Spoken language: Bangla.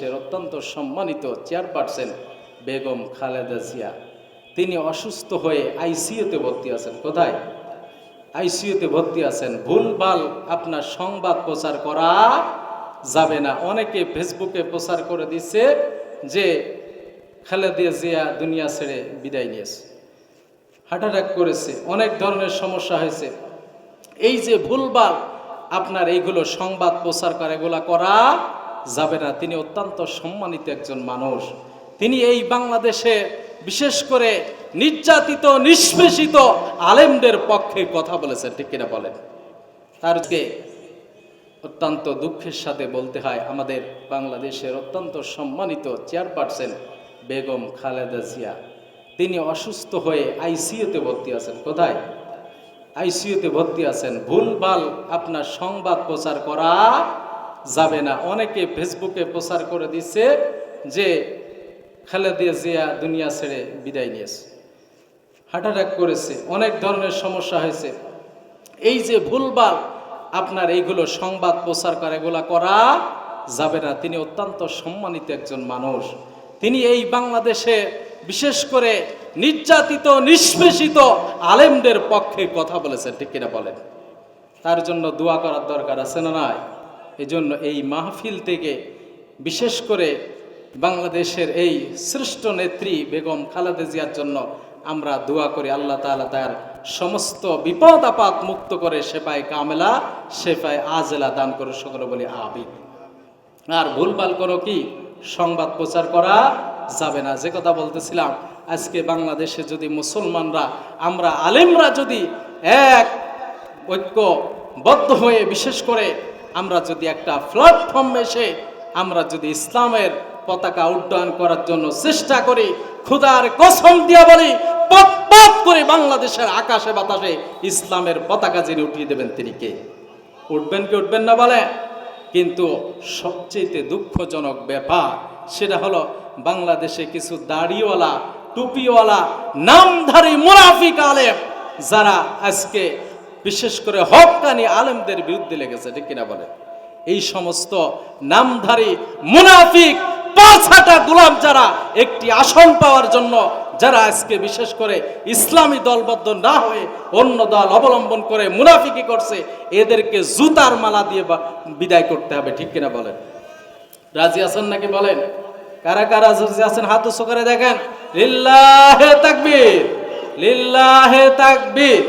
বাংলাদেশের অত্যন্ত সম্মানিত চেয়ারপারসন বেগম খালেদা জিয়া। তিনি অসুস্থ হয়ে আইসিইউতে ভর্তি আছেন। কোথায়? আইসিইউতে ভর্তি আছেন। ভুলভাল আপনার সংবাদ প্রচার করা যাবে না। অনেকে ফেসবুকে প্রচার করে দিচ্ছে যে খালেদা জিয়া দুনিয়া ছেড়ে বিদায় নিয়েছে। হার্ট অ্যাটাক করেছে। অনেক ধরনের সমস্যা হয়েছে। এই যে ভুলভাল আপনার এইগুলো সংবাদ প্রচার করে, এগুলা করা যাবে না তিনি অত্যন্ত সম্মানিত একজন মানুষ। তিনি এই বাংলাদেশে বিশেষ করে নির্যাতিত, নিষ্পেষিত আলেমদের পক্ষে কথা বলেছেন, ঠিক কিনা বলেন? তারকে অত্যন্ত দুঃখের সাথে বলতে হয়, আমাদের বাংলাদেশের অত্যন্ত সম্মানিত চেয়ারপারসন বেগম খালেদা জিয়া। তিনি অসুস্থ হয়ে আইসিইউতে ভর্তি আছেন, কোথায়? আইসিইউতে ভর্তি আছেন। ভুলভাল আপনার সংবাদ প্রচার করা যাবে না। অনেকে ফেসবুকে প্রচার করে দিচ্ছে যে, খালেদা জিয়া দুনিয়া ছেড়ে বিদায় নিয়েছে। হার্ট অ্যাটাক করেছে, অনেক ধরনের সমস্যা হয়েছে। এই যে ভুলভাল আপনার এইগুলো সংবাদ প্রচার করে, এগুলা করা যাবে না। তিনি অত্যন্ত সম্মানিত একজন মানুষ। তিনি এই বাংলাদেশে বিশেষ করে নির্যাতিত, নিষ্পেষিত আলেমদের পক্ষে কথা বলেছেন, ঠিক কিনা বলেন? তার জন্য দোয়া করার দরকার আছে না নাই? এই জন্য এই মাহফিল থেকে বিশেষ করে বাংলাদেশের এই শ্রেষ্ঠ নেত্রী বেগম খালেদা জিয়ার জন্য আমরা দোয়া করি, আল্লাহ তাআলা তার সমস্ত বিপদ আপাত মুক্ত করে সেপায় কামেলা, সেপায় আজেলা দান করে সকলে বলি আবি আর ভুলভাল করো কি সংবাদ প্রচার করা যাবে না, যে কথা বলতেছিলাম, আজকে বাংলাদেশে যদি মুসলমানরা, আমরা আলেমরা যদি এক ঐক্যবদ্ধ হয়ে বিশেষ করে আমরা যদি একটা প্ল্যাটফর্ম এসে আমরা যদি ইসলামের পতাকা উড্ডয়ন করার জন্য চেষ্টা করি খুদার কসম দিয়ে বলি পপ করে বাংলাদেশের আকাশে বাতাসে ইসলামের পতাকা যিনি উঠিয়ে দেবেন তিনি কে? উঠবেন কি উঠবেন না বলে? কিন্তু সবচেয়ে দুঃখজনক ব্যাপার সেটা হলো বাংলাদেশে কিছু দাড়িওয়ালা, টুপিওয়ালা, নামধারী মুনাফিক আলেম যারা আজকে বিশেষ করে হকানি আলেমদের বিরুদ্ধে লেগেছে, ঠিক কিনা বলে? এই সমস্ত নামধারী মুনাফিক পাঁচহাটা গোলাম যারা, একটি আসন পাওয়ার জন্য যারা আজকে বিশেষ করে ইসলামী দলবদ্ধ না হয়ে অন্য দল অবলম্বন করে মুনাফিকি করছে, এদেরকে জুতার মালা দিয়ে বিদায় করতে হবে, ঠিক কিনা বলেন? রাজি আছেন নাকি বলেন? কারা কারা রাজি আছেন, হাত উঁচু করে দেখেন। লিল্লাহে তাকবীর লিল্লাহে তাকবীর।